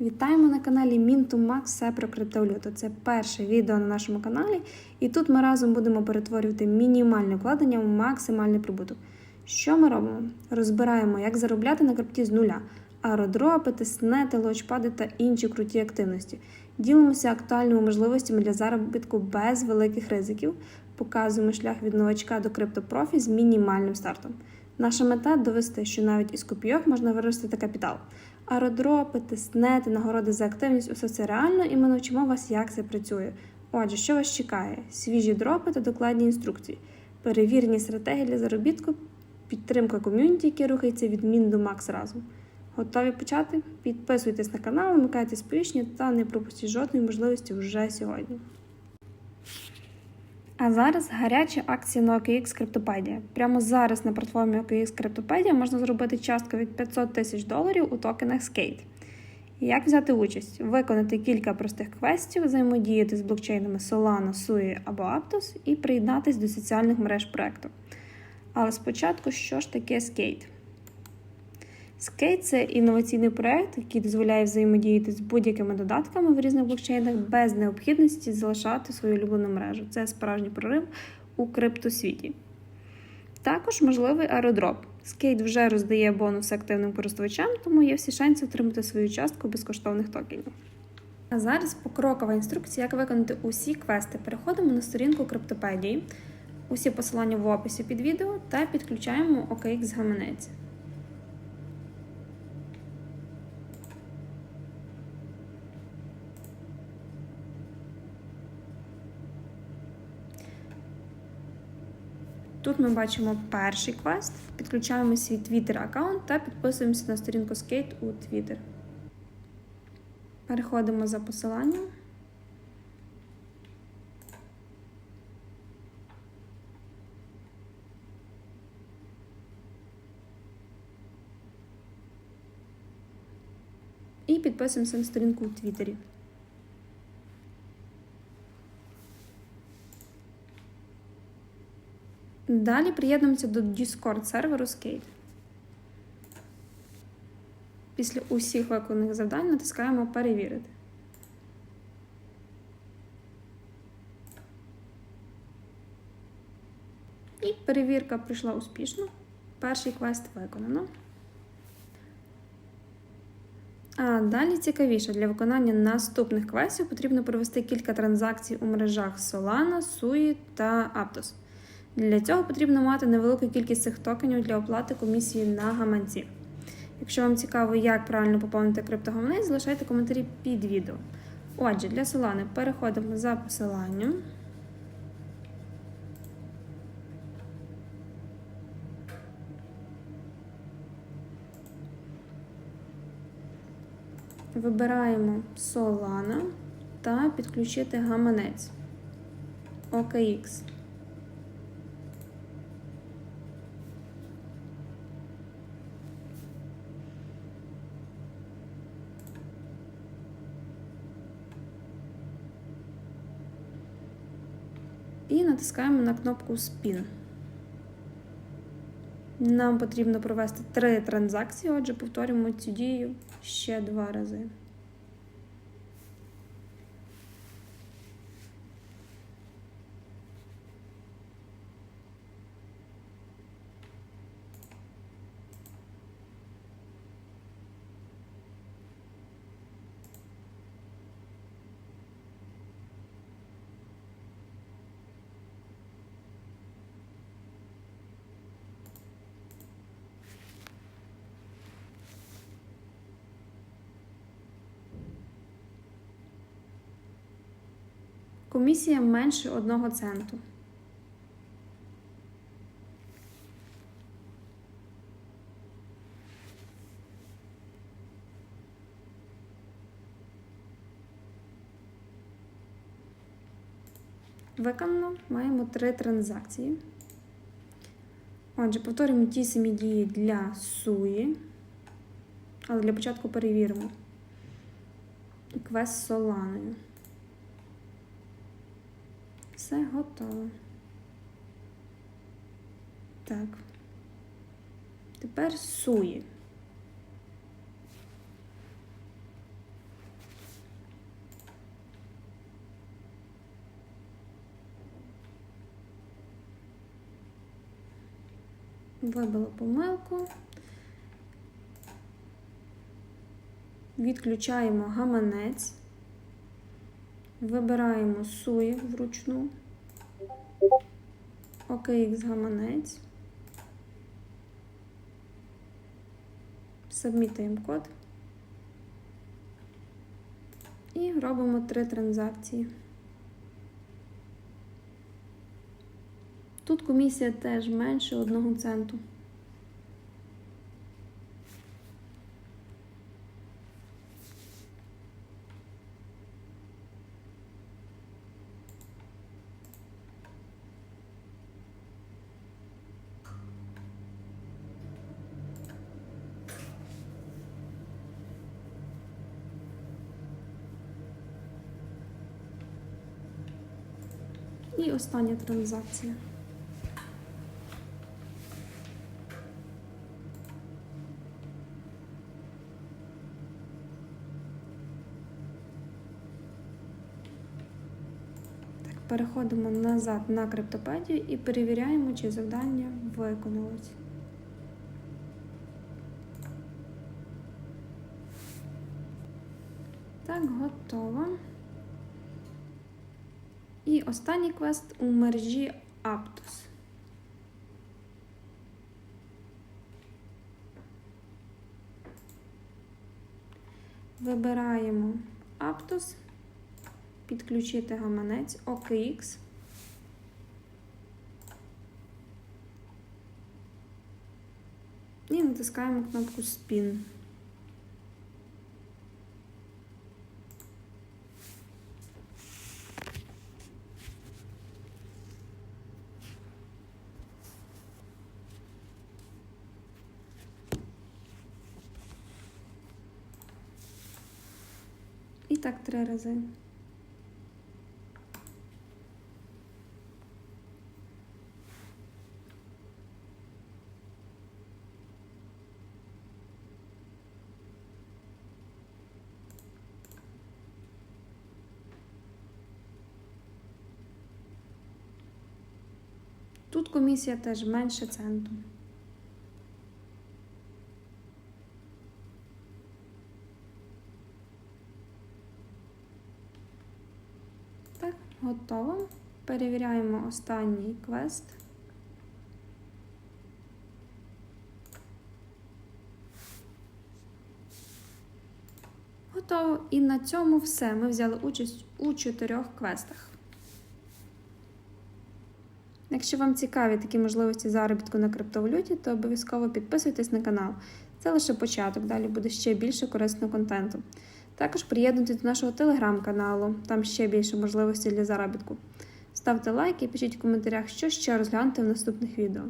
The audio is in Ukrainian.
Вітаємо на каналі Max все про криптовалюту. Це перше відео на нашому каналі, і тут ми разом будемо перетворювати мінімальне вкладення в максимальний прибуток. Що ми робимо? Розбираємо, як заробляти на крипті з нуля, аеродропи, тиснети, лоучпади та інші круті активності. Ділимося актуальними можливостями для заробітку без великих ризиків, показуємо шлях від новачка до криптопрофі з мінімальним стартом. Наша мета довести, що навіть із копійок можна виростити капітал. Аеродропи, тиснети, нагороди за активність усе це реально, і ми навчимо вас, як це працює. Отже, що вас чекає? Свіжі дропи та докладні інструкції, перевірені стратегії для заробітку, підтримка ком'юніті, яке рухається від мін до макс разом. Готові почати? Підписуйтесь на канал, вмикайте сповіщення та не пропустіть жодної можливості вже сьогодні. А зараз гаряча акція на OKX Криптопедія. Прямо зараз на платформі OKX Криптопедія можна зробити частку від 500 тисяч доларів у токенах Skate. Як взяти участь? Виконати кілька простих квестів, взаємодіяти з блокчейнами Solana, Sui або Aptos і приєднатись до соціальних мереж проекту. Але спочатку, що ж таке Skate? Skate – це інноваційний проект, який дозволяє взаємодіяти з будь-якими додатками в різних блокчейнах без необхідності залишати свою улюблену мережу. Це справжній прорив у криптосвіті. Також можливий аеродроп. Skate вже роздає бонуси активним користувачам, тому є всі шанси отримати свою частку безкоштовних токенів. А зараз покрокова інструкція, як виконати усі квести. Переходимо на сторінку криптопедії, усі посилання в описі під відео та підключаємо OKX гаманець. Тут ми бачимо перший квест, підключаємо свій Twitter аккаунт та підписуємося на сторінку Skate у Twitter. Переходимо за посиланням. І підписуємося на сторінку у Твіттері. Далі приєднуємося до Discord серверу Skate. Після усіх виконаних завдань натискаємо Перевірити. І перевірка пройшла успішно. Перший квест виконано. А далі цікавіше, для виконання наступних квестів потрібно провести кілька транзакцій у мережах Solana, Sui та Aptos. Для цього потрібно мати невелику кількість цих токенів для оплати комісії на гаманці. Якщо вам цікаво, як правильно поповнити криптогаманець, залишайте коментарі під відео. Отже, для Solana переходимо за посиланням. Вибираємо Solana та підключити гаманець OKX. І натискаємо на кнопку Spin. Нам потрібно провести три транзакції, отже, повторюємо цю дію ще два рази. Комісія менше 1 центу. Виконано маємо три транзакції. Отже, повторюємо ті самі дії для суї, але для початку перевіримо квест з Соланою все готово. Так. Тепер суї. Вибила помилку. Відключаємо гаманець. Вибираємо суї вручну. OKX гаманець. Сабмітуємо код. І робимо три транзакції. Тут комісія теж менше 1 центу. І остання транзакція. Так, переходимо назад на криптопедію і перевіряємо, чи завдання виконалось. Так, готово. І останній квест у мережі Aptos. Вибираємо Aptos, підключити гаманець OKX. І натискаємо кнопку Spin. І так три рази. Тут комісія теж менше центу. Так, готово. Перевіряємо останній квест. Готово. І на цьому все. Ми взяли участь у чотирьох квестах. Якщо вам цікаві такі можливості заробітку на криптовалюті, то обов'язково підписуйтесь на канал. Це лише початок, далі буде ще більше корисного контенту. Також приєднуйтесь до нашого телеграм-каналу, там ще більше можливостей для заробітку. Ставте лайки і пишіть в коментарях, що ще розглянути в наступних відео.